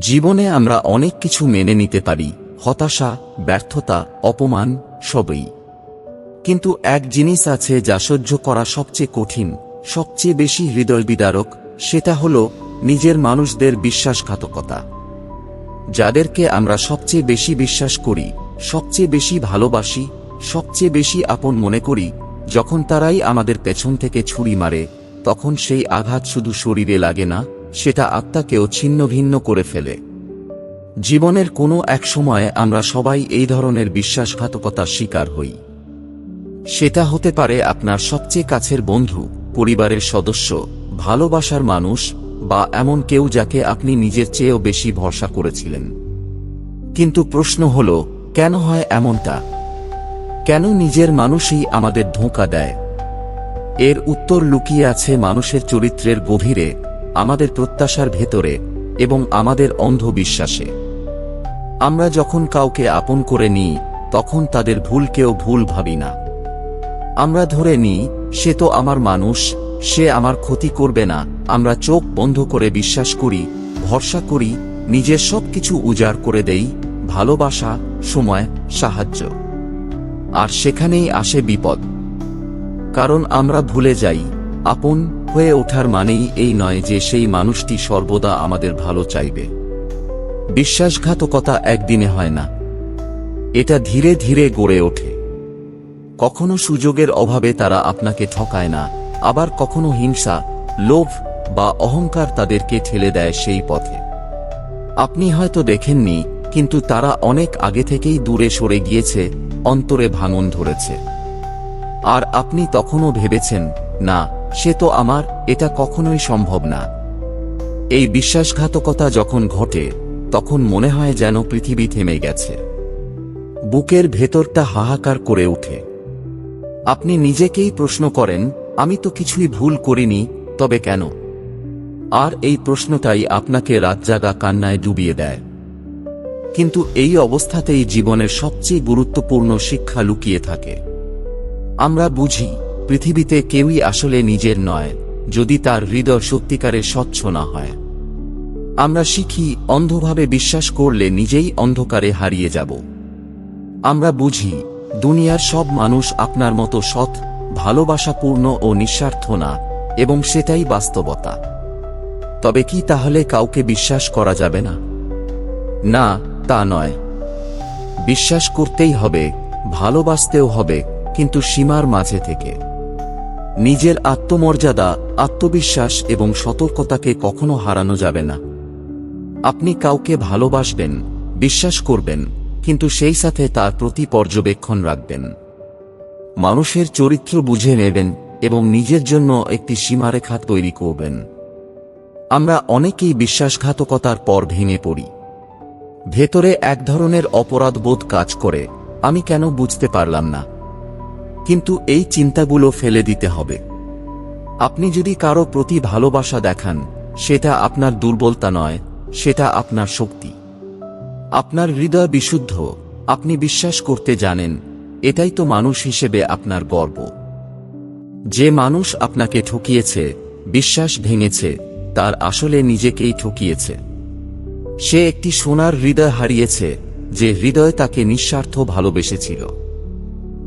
জীবনে আমরা অনেক কিছু মেনে নিতে পারি, হতাশা, ব্যর্থতা, অপমান, সবই। কিন্তু এক জিনিস আছে যা সহ্য করা সবচেয়ে কঠিন, সবচেয়ে বেশি হৃদয় বিদারক সেটা হল নিজের মানুষদের বিশ্বাসঘাতকতা। যাদেরকে আমরা সবচেয়ে বেশি বিশ্বাস করি, সবচেয়ে বেশি ভালোবাসি, সবচেয়ে বেশি আপন মনে করি, যখন তারাই আমাদের পেছন থেকে ছুরি মারে, তখন সেই আঘাত শুধু শরীরে লাগে না সেটা আত্মাকেও ছিন্ন ভিন্ন করে ফেলে। জীবনের কোনো এক সময়ে আমরা সবাই এই ধরনের বিশ্বাসঘাতকতার শিকার হই। সেটা হতে পারে আপনার সবচেয়ে কাছের বন্ধু, পরিবারের সদস্য, ভালোবাসার মানুষ, বা এমন কেউ যাকে আপনি নিজের চেয়েও বেশি ভরসা করেছিলেন। কিন্তু প্রশ্ন হল, কেন হয় এমনটা? কেন নিজের মানুষই আমাদের ধোঁকা দেয়? এর উত্তর লুকিয়ে আছে মানুষের চরিত্রের গভীরে আমাদের প্রত্যাশার ভেতরে এবং আমাদের অন্ধ বিশ্বাসে আমরা যখন কাউকে আপন করে নিই, তখন তাদের ভুলকেও ভুল ভাবি না। আমরা ধরে নিই, সে তো আমার মানুষ, সে আমার ক্ষতি করবে না। আমরা চোখ বন্ধ করে বিশ্বাস করি, ভরসা করি, নিজের সব কিছু উজাড় করে দেই, ভালোবাসা, সময়, সাহায্য। আর সেখানেই আসে বিপদ। কারণ আমরা ভুলে যাই, আপন হয়ে ওঠার মানেই এই নয় যে সেই মানুষটি সর্বদা আমাদের ভালো চাইবে। বিশ্বাসঘাতকতা একদিনে হয় না। এটা ধীরে ধীরে গড়ে ওঠে। কখনো সুযোগের অভাবে তারা আপনাকে ঠকায় না, আবার কখনো হিংসা, লোভ বা অহংকার তাদেরকে ঠেলে দেয় সেই পথে। আপনি হয়তো দেখেননি, কিন্তু তারা অনেক আগে থেকেই দূরে সরে গিয়েছে, অন্তরে ভাঙন ধরেছে। আর আপনি তখনও ভেবেছেন, না সে তো আমার, এটা কখনোই সম্ভব না। এই বিশ্বাসঘাতকতা যখন ঘটে, তখন মনে হয় যেন পৃথিবী থেমে গেছে। বুকের ভেতরটা হাহাকার করে ওঠে। আপনি নিজেকেই প্রশ্ন করেন, আমি তো কিছুই ভুল করিনি, তবে কেন? আর এই প্রশ্নটাই আপনাকে রাতজাগা কান্নায় ডুবিয়ে দেয়। কিন্তু এই অবস্থাতেই জীবনের সবচেয়ে গুরুত্বপূর্ণ শিক্ষা লুকিয়ে থাকে। আমরা বুঝি পৃথিবীতে কেউই আসলে নিজের নয়, যদি তার হৃদয় সত্যিকারের স্বচ্ছ না হয়। আমরা শিখি, অন্ধভাবে বিশ্বাস করলে নিজেই অন্ধকারে হারিয়ে যাব। আমরা বুঝি, দুনিয়ার সব মানুষ আপনার মতো সৎ, ভালোবাসাপূর্ণ ও নিঃস্বার্থ না, এবং সেটাই বাস্তবতা। তবে কি তাহলে কাউকে বিশ্বাস করা যাবে না? না, তা নয়। বিশ্বাস করতেই হবে, ভালোবাসতেও হবে, কিন্তু সীমার মাঝে থেকে। নিজের আত্মমর্যাদা, আত্মবিশ্বাস এবং সতর্কতাকে কখনো হারানো যাবে না। আপনি কাউকে ভালোবাসবেন, বিশ্বাস করবেন, কিন্তু সেই সাথে তার প্রতি পর্যবেক্ষণ রাখবেন। মানুষের চরিত্র বুঝে নেবেন এবং নিজের জন্য একটি সীমারেখা তৈরি করবেন। আমরা অনেকেই বিশ্বাসঘাতকতার পর ভেঙে পড়ি। ভেতরে এক ধরনের অপরাধবোধ কাজ করে, আমি কেন বুঝতে পারলাম না। কিন্তু এই চিন্তাগুলো ফেলে দিতে হবে। আপনি যদি কারও প্রতি ভালোবাসা দেখান, সেটা আপনার দুর্বলতা নয়, সেটা আপনার শক্তি। আপনার হৃদয় বিশুদ্ধ, আপনি বিশ্বাস করতে জানেন, এটাই তো মানুষ হিসেবে আপনার গর্ব। যে মানুষ আপনাকে ঠকিয়েছে, বিশ্বাস ভেঙেছে, তার আসলে নিজেকেই ঠকিয়েছে। সে একটি সোনার হৃদয় হারিয়েছে, যে হৃদয় তাকে নিঃস্বার্থ ভালোবেসেছিল।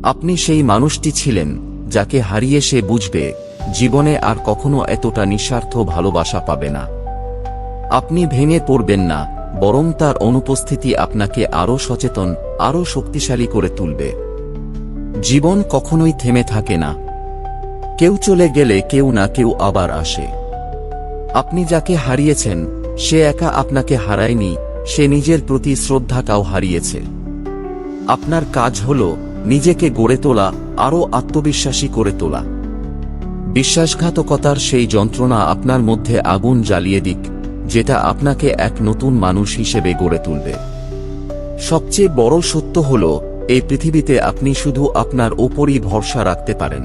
আপনি সেই মানুষটি ছিলেন, যাকে হারিয়ে সে বুঝবে, জীবনে আর কখনো এতটা নিঃস্বার্থ ভালোবাসা পাবে না। আপনি ভেঙে পড়বেন না, বরং তার অনুপস্থিতি আপনাকে আরও সচেতন, আরও শক্তিশালী করে তুলবে। জীবন কখনোই থেমে থাকে না। কেউ চলে গেলে কেউ না কেউ আবার আসে। আপনি যাকে হারিয়েছেন, সে একা আপনাকে হারায়নি, সে নিজের প্রতি শ্রদ্ধাটাও হারিয়েছে। আপনার কাজ হল নিজেকে গড়ে তোলা, আরও আত্মবিশ্বাসী করে তোলা। বিশ্বাসঘাতকতার সেই যন্ত্রণা আপনার মধ্যে আগুন জ্বালিয়ে দিক, যেটা আপনাকে এক নতুন মানুষ হিসেবে গড়ে তুলবে। সবচেয়ে বড় সত্য হল, এই পৃথিবীতে আপনি শুধু আপনার ওপরই ভরসা রাখতে পারেন।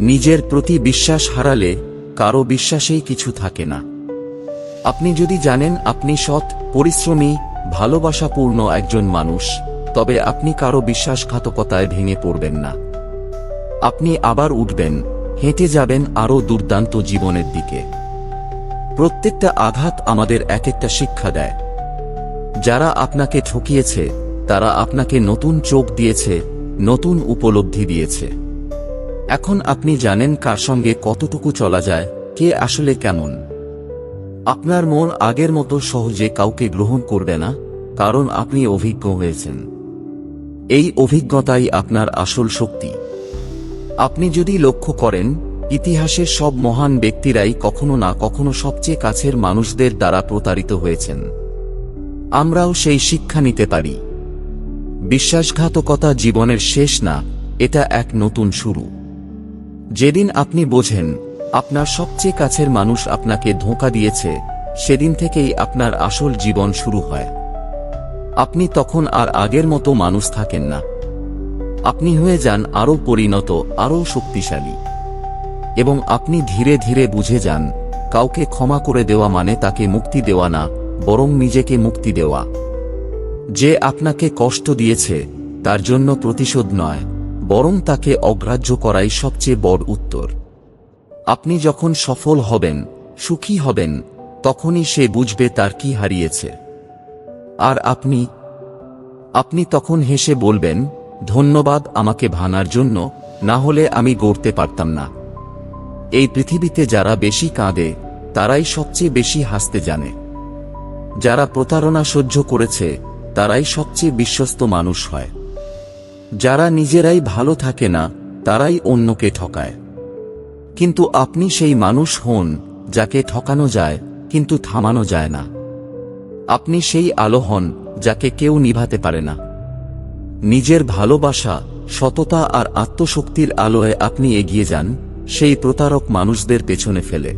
নিজের প্রতি বিশ্বাস হারালে, কারও বিশ্বাসেই কিছু থাকে না। আপনি যদি জানেন আপনি সৎ, পরিশ্রমী, ভালোবাসাপূর্ণ একজন মানুষ তবে আপনি কারও বিশ্বাসঘাতকতায় ভেঙে পড়বেন না। আপনি আবার উঠবেন, হেঁটে যাবেন আরও দুর্দান্ত জীবনের দিকে। প্রত্যেকটা আঘাত আমাদের এক একটা শিক্ষা দেয়। যারা আপনাকে ঠকিয়েছে, তারা আপনাকে নতুন চোখ দিয়েছে, নতুন উপলব্ধি দিয়েছে। এখন আপনি জানেন কার সঙ্গে কতটুকু চলা যায়, কে আসলে কেমন। আপনার মন আগের মতো সহজে কাউকে গ্রহণ করবে না, কারণ আপনি অভিজ্ঞ হয়েছেন। এই অভিজ্ঞতাই আপনার আসল শক্তি। আপনি যদি লক্ষ্য করেন, ইতিহাসের সব মহান ব্যক্তিরাই কখনো না কখনো সবচেয়ে কাছের মানুষদের দ্বারা প্রতারিত হয়েছেন। আমরাও সেই শিক্ষা নিতে পারি। বিশ্বাসঘাতকতা জীবনের শেষ না, এটা এক নতুন শুরু। যেদিন আপনি বোঝেন, আপনার সবচেয়ে কাছের মানুষ আপনাকে ধোঁকা দিয়েছে, সেদিন থেকেই আপনার আসল জীবন শুরু হয়। আপনি তখন আর আগের মতো মানুষ থাকেন না। আপনি হয়ে যান আরও পরিণত, আরও শক্তিশালী। এবং আপনি ধীরে ধীরে বুঝে যান, কাউকে ক্ষমা করে দেওয়া মানে তাকে মুক্তি দেওয়া না, বরং নিজেকে মুক্তি দেওয়া। যে আপনাকে কষ্ট দিয়েছে, তার জন্য প্রতিশোধ নয়, বরং তাকে অগ্রাহ্য করাই সবচেয়ে বড় উত্তর। আপনি যখন সফল হবেন, সুখী হবেন, তখনই সে বুঝবে তার কি হারিয়েছে। আর আপনি আপনি তখন হেসে বলবেন, ধন্যবাদ আমাকে ভানার জন্য, না হলে আমি গড়তে পারতাম না। এই পৃথিবীতে যারা বেশি কাঁদে, তারাই সবচেয়ে বেশি হাসতে জানে। যারা প্রতারণা সহ্য করেছে, তারাই সবচেয়ে বিশ্বস্ত মানুষ হয়। যারা নিজেরাই ভালো থাকে না, তারাই অন্যকে ঠকায়। কিন্তু আপনি সেই মানুষ হন, যাকে ঠকানো যায়, কিন্তু থামানো যায় না। আপনি সেই আলো হন, যাকে কেউ নিভাতে পারে না। নিজের ভালোবাসা, সততা আর আত্মশক্তির আলোয় আপনি এগিয়ে যান, সেই প্রতারক মানুষদের পেছনে ফেলে।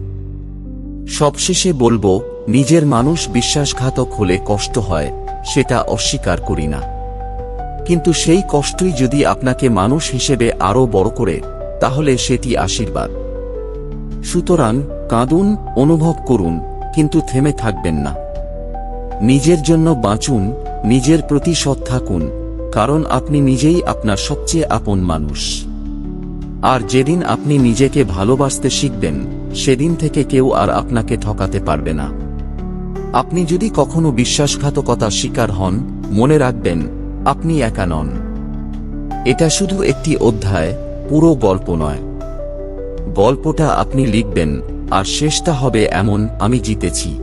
সবশেষে বলব, নিজের মানুষ বিশ্বাসঘাতক হলে কষ্ট হয়, সেটা অস্বীকার করি না। কিন্তু সেই কষ্টই যদি আপনাকে মানুষ হিসেবে আরও বড় করে, তাহলে সেটি আশীর্বাদ। সুতরাং কাঁদুন, অনুভব করুন, কিন্তু থেমে থাকবেন না। নিজের জন্য বাঁচুন, নিজের প্রতি সৎ থাকুন, কারণ আপনি নিজেই আপনার সবচেয়ে আপন মানুষ। আর যেদিন আপনি নিজেকে ভালোবাসতে শিখবেন, সেদিন থেকে কেউ আর আপনাকে ঠকাতে পারবে না। আপনি যদি কখনো বিশ্বাসঘাতকতার শিকার হন, মনে রাখবেন, আপনি একা নন। এটা শুধু একটি অধ্যায়, পুরো গল্প নয়। গল্পটা আপনি লিখবেন, আর শেষটা হবে এমন, আমি জিতেছি।